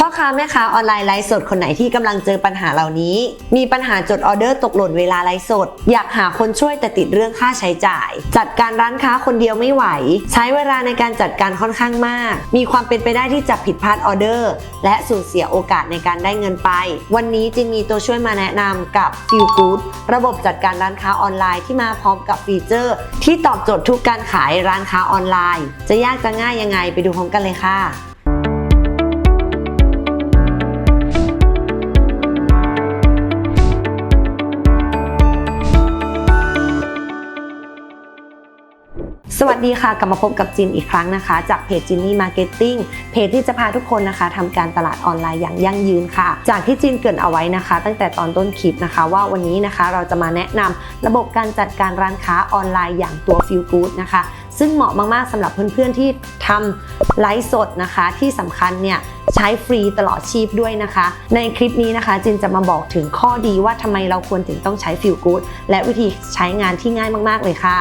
พ่อค้าแม่ค้าออนไลน์ไลฟ์สดคนไหนที่กำลังเจอปัญหาเหล่านี้ มีปัญหาจดออเดอร์ตกหล่นเวลาไลฟ์สด อยากหาคนช่วยแต่ติดเรื่องค่าใช้จ่าย จัดการร้านค้าคนเดียวไม่ไหว ใช้เวลาในการจัดการค่อนข้างมาก มีความเป็นไปได้ที่จะผิดพลาดออเดอร์ และสูญเสียโอกาสในการได้เงินไป วันนี้จึงมีตัวช่วยมาแนะนำกับ Feel Good ระบบจัดการร้านค้าออนไลน์ที่มาพร้อมกับฟีเจอร์ ที่ตอบโจทย์ทุกการขายร้านค้าออนไลน์ จะยากจะง่ายยังไงไปดูพร้อมกันเลยค่ะ สวัสดีค่ะ กลับมาพบกับจินอีกครั้งนะคะ จากเพจจินนี่มาร์เก็ตติ้งเพจที่จะพาทุกคนนะคะทำการตลาดออนไลน์อย่างยั่งยืนค่ะ จากที่จินเกินเอาไว้นะคะ ตั้งแต่ตอนต้นคลิปนะคะ ว่าวันนี้นะคะเราจะมาแนะนำระบบการจัดการร้านค้าออนไลน์อย่างตัว Feel Good นะคะ ซึ่งเหมาะมากๆสำหรับเพื่อนๆที่ทำไลฟ์สดนะคะ ที่สำคัญเนี่ยใช้ฟรีตลอดชีพด้วยนะคะ ในคลิปนี้นะคะจินจะมาบอกถึงข้อดีว่าทำไมเราควรถึงต้องใช้ Feel Good และวิธีใช้งานที่ง่ายมากๆเลยค่ะ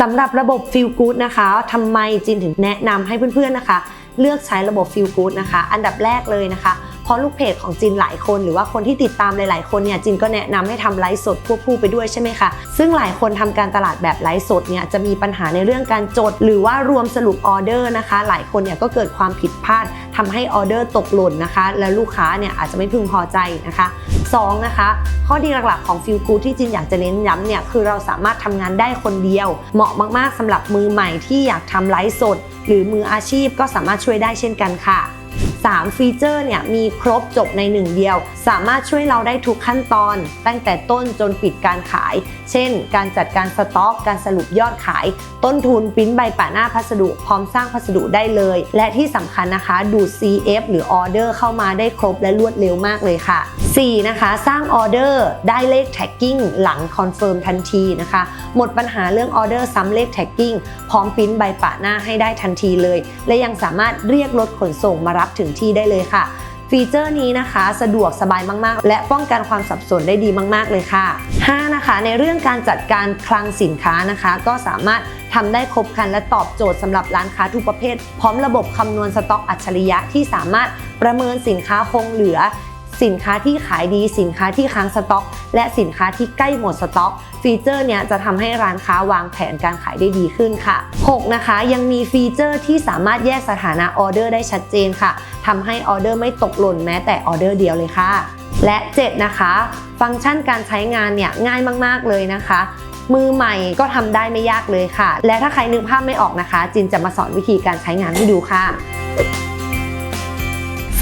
สำหรับระบบ Feel Good นะคะทำไมจินถึงแนะนำให้เพื่อนๆนะคะ เลือกใช้ระบบ Feel Good นะคะ อันดับแรกเลยนะคะ เพราะลูกเพจของจินหลายคนหรือว่าคนที่ติดตามหลายๆคนเนี่ยจินก็แนะนำให้ทำไลฟ์สดควบคู่ไปด้วยใช่ไหมคะซึ่งหลายคนทำการตลาดแบบไลฟ์สดเนี่ยจะมีปัญหาในเรื่องการจด หรือว่ารวมสรุปออเดอร์นะคะ หลายคนเนี่ยก็เกิดความผิดพลาดทำให้ออเดอร์ตกหล่นนะคะ แล้วลูกค้าเนี่ยอาจจะไม่พึงพอใจนะคะ 2นะคะ ข้อดีหลักๆของ Feel Good ที่จินอยากจะเน้นย้ำเนี่ยคือเราสามารถทำงานได้คนเดียว เหมาะมากๆสำหรับมือใหม่ที่อยากทำไลฟ์สด หรือมืออาชีพก็สามารถช่วยได้เช่นกันค่ะ3ฟีเจอร์เนี่ยมีครบจบในหนึ่งเดียว สามารถช่วยเราได้ทุกขั้นตอน ตั้งแต่ต้นจนปิดการขาย เช่น การจัดการสต็อก การสรุปยอดขาย ต้นทุนปริ้นใบปะหน้าพัสดุ พร้อมสร้างพัสดุได้เลย และที่สำคัญนะคะ ดูด CF หรือออเดอร์เข้ามาได้ครบและรวดเร็วมากเลยค่ะ 4. นะคะ สร้างออเดอร์ได้เลขแท็กกิ้งหลังคอนเฟิร์มทันทีนะคะ หมดปัญหาเรื่องออเดอร์ซ้ำเลขแท็กกิ้งพร้อมปริ้นใบปะหน้าให้ได้ทันทีเลย และยังสามารถเรียกรถขนส่งมารับถึงที่ได้เลยค่ะฟีเจอร์นี้นะคะ สะดวกสบายมาก ๆ และป้องกันความสับสนได้ดีมาก ๆ เลยค่ะ 5. นะคะ ในเรื่องการจัดการคลังสินค้านะคะ ก็สามารถทำได้ครบครันและตอบโจทย์สำหรับร้านค้าทุกประเภท พร้อมระบบคำนวณสต็อกอัจฉริยะที่สามารถประเมินสินค้าคงเหลือ สินค้าที่ขายดีสินค้าที่ค้างสต็อก และสินค้าที่ใกล้หมดสต็อก ฟีเจอร์เนี้ยจะทำให้ร้านค้าวางแผนการขายได้ดีขึ้นค่ะ 6. นะคะ ยังมีฟีเจอร์ที่สามารถแยกสถานะออเดอร์ได้ชัดเจนค่ะทำให้ออเดอร์ไม่ตกหล่นแม้แต่ออเดอร์เดียวเลยค่ะ และ 7 นะคะ ฟังก์ชันการใช้งานเนี่ยง่ายมาก ๆเลยนะคะมือใหม่ก็ทำได้ไม่ยากเลยค่ะ และถ้าใครนึกภาพไม่ออกนะคะ จินจะมาสอนวิธีการใช้งานให้ดูค่ะ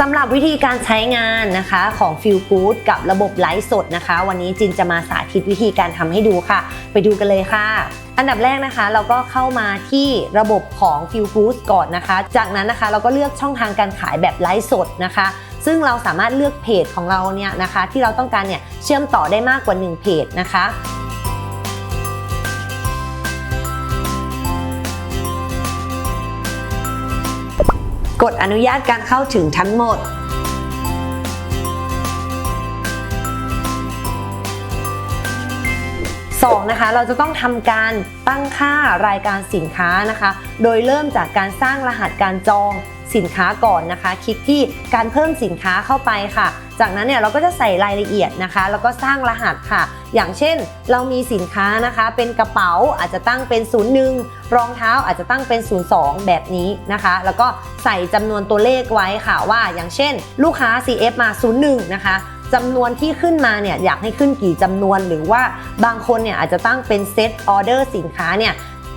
สำหรับวิธีการใช้งานนะคะของ Feel Good กับระบบไลฟ์สดนะคะ วันนี้จินจะมาสาธิตวิธีการทำให้ดูค่ะ ไปดูกันเลยค่ะ อันดับแรกนะคะ เราก็เข้ามาที่ระบบของ Feel Good ก่อนนะคะ จากนั้นนะคะเราก็เลือกช่องทางการขายแบบไลฟ์สดนะคะ ซึ่งเราสามารถเลือกเพจของเราเนี่ยนะคะ ที่เราต้องการเนี่ยเชื่อมต่อได้มากกว่า 1 เพจนะคะ กดอนุญาตการเข้าถึงทั้งหมด 2 นะคะเราจะต้องทำการตั้งค่ารายการสินค้านะคะ โดยเริ่มจากการสร้างรหัสการจอง สินค้าก่อนนะคะ คลิกที่การเพิ่มสินค้าเข้าไปค่ะ จากนั้นเนี่ยเราก็จะใส่รายละเอียดนะคะ แล้วก็สร้างรหัสค่ะ อย่างเช่น เรามีสินค้านะคะ เป็นกระเป๋าอาจจะตั้งเป็น 01 รองเท้าอาจจะตั้งเป็น 02 แบบนี้นะคะ แล้วก็ใส่จำนวนตัวเลขไว้ค่ะว่า อย่างเช่น ลูกค้า CF มา 01 นะคะจำนวนที่ขึ้นมาเนี่ยอยากให้ขึ้นกี่จำนวนหรือว่าบางคนเนี่ยอาจจะตั้งเป็นเซตออเดอร์สินค้าเนี่ย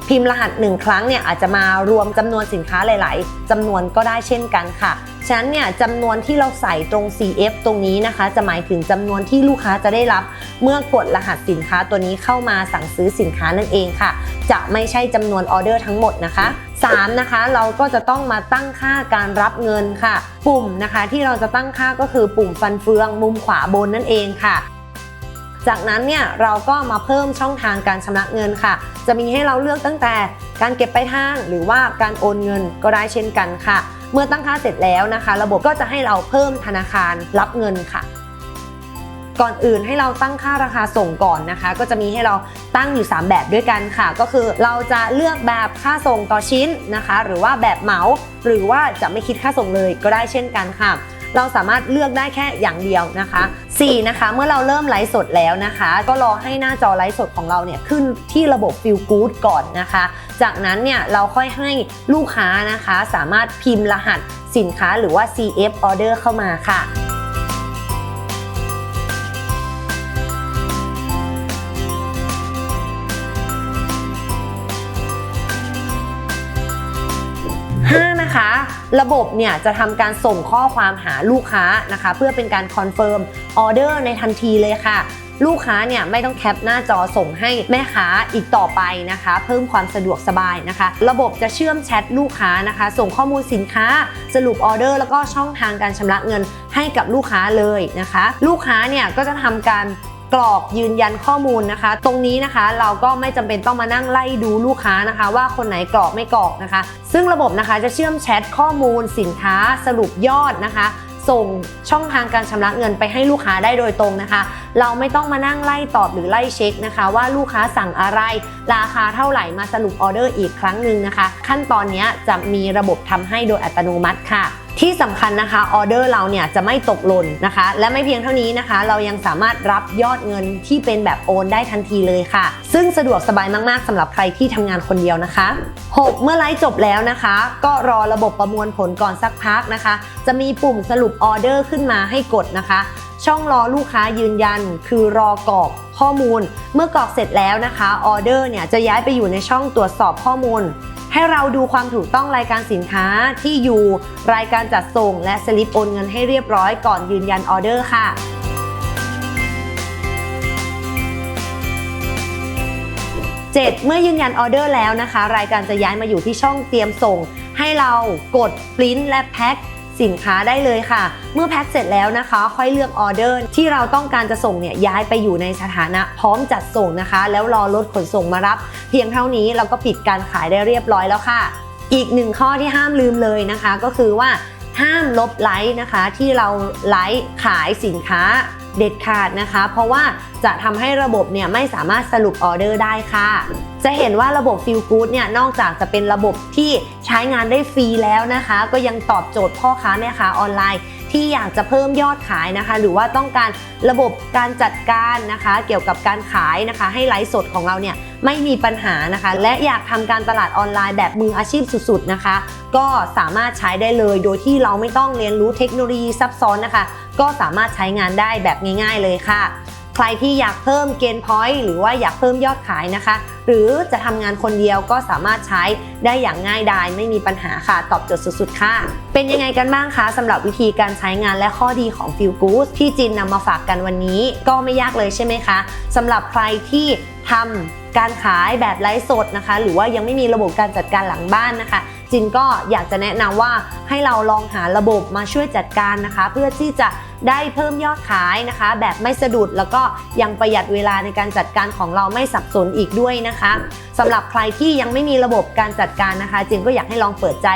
พิมพ์รหัสหนึ่งครั้งเนี่ยอาจจะมารวมจำนวนสินค้าหลาย ๆจำนวนก็ได้เช่นกันค่ะ ฉะนั้นเนี่ยจำนวนที่เราใส่ตรง CF ตรงนี้นะคะ จะหมายถึงจำนวนที่ลูกค้าจะได้รับ เมื่อกดรหัสสินค้าตัวนี้เข้ามาสั่งซื้อสินค้านั่นเองค่ะ จะไม่ใช่จำนวนออเดอร์ทั้งหมดนะคะ3นะคะเราก็จะต้องมาตั้งค่าการรับเงินค่ะ ปุ่มนะคะที่เราจะตั้งค่าก็คือปุ่มฟันเฟืองมุมขวาบนนั่นเองค่ะ จากนั้นเนี่ยเราก็มาเพิ่มช่องทางการชำระเงินค่ะ จะมีให้เราเลือกตั้งแต่การเก็บไปลายทาง หรือว่าการโอนเงินก็ได้เช่นกันค่ะ เมื่อตั้งค่าเสร็จแล้วนะคะ ระบบก็จะให้เราเพิ่มธนาคารรับเงินค่ะ ก่อนอื่นให้เราตั้งค่าราคาส่งก่อนนะคะ ก็จะมีให้เราตั้งอยู่ 3 แบบด้วยกันค่ะ ก็คือเราจะเลือกแบบค่าส่งต่อชิ้นนะคะ หรือว่าแบบเหมา หรือว่าจะไม่คิดค่าส่งเลยก็ได้เช่นกันค่ะ เราสามารถเลือกได้แค่อย่างเดียวนะคะ 4 นะคะ เมื่อเราเริ่มไลฟ์สดแล้วนะคะ ก็รอให้หน้าจอไลฟ์สดของเราเนี่ยขึ้นที่ระบบ Feel Good ก่อนนะคะ จากนั้นเนี่ยเราค่อยให้ลูกค้านะคะ สามารถพิมพ์รหัสสินค้าหรือว่า CF order เข้ามาค่ะ ระบบเนี่ยจะทำการส่งข้อความหาลูกค้านะคะ เพื่อเป็นการคอนเฟิร์มออเดอร์ในทันทีเลยค่ะ ลูกค้าเนี่ยไม่ต้องแคปหน้าจอส่งให้แม่ค้าอีกต่อไปนะคะ เพิ่มความสะดวกสบายนะคะ ระบบจะเชื่อมแชทลูกค้านะคะ ส่งข้อมูลสินค้า สรุปออเดอร์แล้วก็ช่องทางการชำระเงินให้กับลูกค้าเลยนะคะ ลูกค้าเนี่ยก็จะทำการ กรอกยืนยันข้อมูลนะคะ ตรงนี้นะคะเราก็ไม่จำเป็นต้องมานั่งไล่ดูลูกค้านะคะ ว่าคนไหนกรอกไม่กรอกนะคะ ซึ่งระบบนะคะจะเชื่อมแชทข้อมูล สินค้าสรุปยอดนะคะส่งช่องทางการชำระเงินไปให้ลูกค้าได้โดยตรงนะคะ เราไม่ต้องมานั่งไล่ตอบหรือไล่เช็คนะคะ ว่าลูกค้าสั่งอะไร ราคาเท่าไหร่มาสรุปออเดอร์อีกครั้งหนึ่งนะคะ ขั้นตอนนี้จะมีระบบทำให้โดยอัตโนมัติค่ะที่สำคัญนะคะออเดอร์เราเนี่ยจะไม่ตกหล่นนะคะ และไม่เพียงเท่านี้นะคะ เรายังสามารถรับยอดเงินที่เป็นแบบโอนได้ทันทีเลยค่ะ ซึ่งสะดวกสบายมากๆสำหรับใครที่ทำงานคนเดียวนะคะ 6 เมื่อไลฟ์จบแล้วนะคะ ก็รอระบบประมวลผลก่อนสักพักนะคะ จะมีปุ่มสรุปออเดอร์ขึ้นมาให้กดนะคะ ช่องรอลูกค้ายืนยัน คือรอกรอกข้อมูล เมื่อกรอกเสร็จแล้วนะคะออเดอร์เนี่ยจะย้ายไปอยู่ในช่องตรวจสอบข้อมูล ให้เราดูความถูกต้องรายการสินค้าที่อยู่รายการจัดส่ง และสลิปโอนเงินให้เรียบร้อยก่อนยืนยันออเดอร์ค่ะ7เมื่อยืนยันออเดอร์แล้วนะคะ รายการจะย้ายมาอยู่ที่ช่องเตรียมส่ง ให้เรากดปริ้นและแพ็ค สินค้าได้เลยค่ะ เมื่อแพ็คเสร็จแล้วนะคะ ค่อยเลือกออเดอร์ ที่เราต้องการจะส่งเนี่ยย้ายไปอยู่ในสถานะพร้อมจัดส่งนะคะ แล้วรอรถขนส่งมารับ เพียงเท่านี้เราก็ปิดการขายได้เรียบร้อยแล้วค่ะ อีกหนึ่งข้อที่ห้ามลืมเลยนะคะ ก็คือว่าห้ามลบไลค์นะคะที่เราไลค์ขายสินค้าเด็ดขาดนะคะ เพราะว่าจะทำให้ระบบเนี่ยไม่สามารถสรุปออเดอร์ได้ค่ะ จะเห็นว่าระบบ Feel Good เนี่ยนอกจากจะเป็นระบบที่ใช้งานได้ฟรีแล้วนะคะ ก็ยังตอบโจทย์พ่อค้าแม่ค้าออนไลน์ ที่อยากจะเพิ่มยอดขายนะคะ หรือว่าต้องการระบบการจัดการนะคะ เกี่ยวกับการขายนะคะ ให้ไลฟ์สดของเราเนี่ยไม่มีปัญหานะคะ และอยากทำการตลาดออนไลน์แบบมืออาชีพสุดๆนะคะ ก็สามารถใช้ได้เลย โดยที่เราไม่ต้องเรียนรู้เทคโนโลยีซับซ้อนนะคะ ก็สามารถใช้งานได้แบบง่าย ๆเลยค่ะ ใครที่อยากเพิ่มเกณฑ์พอยต์หรือว่าอยากเพิ่มยอดขายนะคะ หรือจะทำงานคนเดียวก็สามารถใช้ได้อย่างง่ายดายไม่มีปัญหาค่ะ ตอบโจทย์สุดๆค่ะ เป็นยังไงกันบ้างคะสำหรับวิธีการใช้งานและข้อดีของ Feel Good ที่จินนำมาฝากกันวันนี้ก็ไม่ยากเลยใช่ไหมคะสำหรับใครที่ทำการขายแบบไลฟ์สดนะคะ หรือว่ายังไม่มีระบบการจัดการหลังบ้านนะคะจินก็อยากจะแนะนำว่าให้เราลองหาระบบมาช่วยจัดการนะคะ เพื่อที่จะ ได้เพิ่มยอดขายนะคะ แบบไม่สะดุดแล้วก็ยังประหยัดเวลาในการจัดการของเราไม่สับสนอีกด้วยนะคะสำหรับใครที่ยังไม่มีระบบการจัดการนะคะจินก็อยากให้ลองเปิดใจ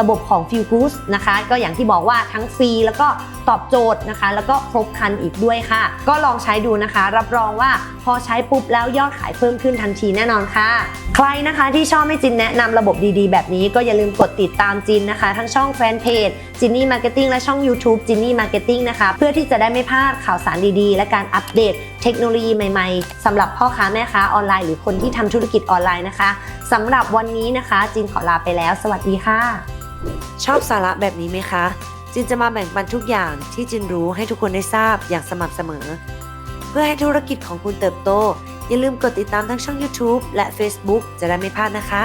ระบบของ f e e l g o o d นะคะ ก็อย่างที่บอกว่าทั้งฟรีแล้วก็ตอบโจทย์นะคะ แล้วก็ครบครันอีกด้วยค่ะ ก็ลองใช้ดูนะคะ รับรองว่าพอใช้ปุ๊บแล้วยอดขายเพิ่มขึ้นทันทีแน่นอนค่ะ ใครนะคะที่ชอบให้จินแนะนำระบบดีๆ แบบนี้ก็อย่าลืมกดติดตามจินนะคะ ทั้งช่องแฟนเพจ จินนี่มาร์เก็ตติ้งและช่อง YouTube จินนี่มาร์เก็ตติ้งนะคะ เพื่อที่จะได้ไม่พลาดข่าวสารดีๆ และการอัปเดตเทคโนโลยีใหม่ๆสำหรับพ่อค้าแม่ค้าออนไลน์หรือคนที่ทำธุรกิจออนไลน์นะคะสำหรับวันนี้นะคะ จินขอลาไปแล้ว สวัสดีค่ะ ชอบสาระแบบนี้ไหมคะ จินจะมาแบ่งปันทุกอย่างที่จินรู้ให้ทุกคนได้ทราบอย่างสม่ำเสมอ เพื่อให้ธุรกิจของคุณเติบโต อย่าลืมกดติดตามทั้งช่อง YouTube และ Facebook จะได้ไม่พลาดนะคะ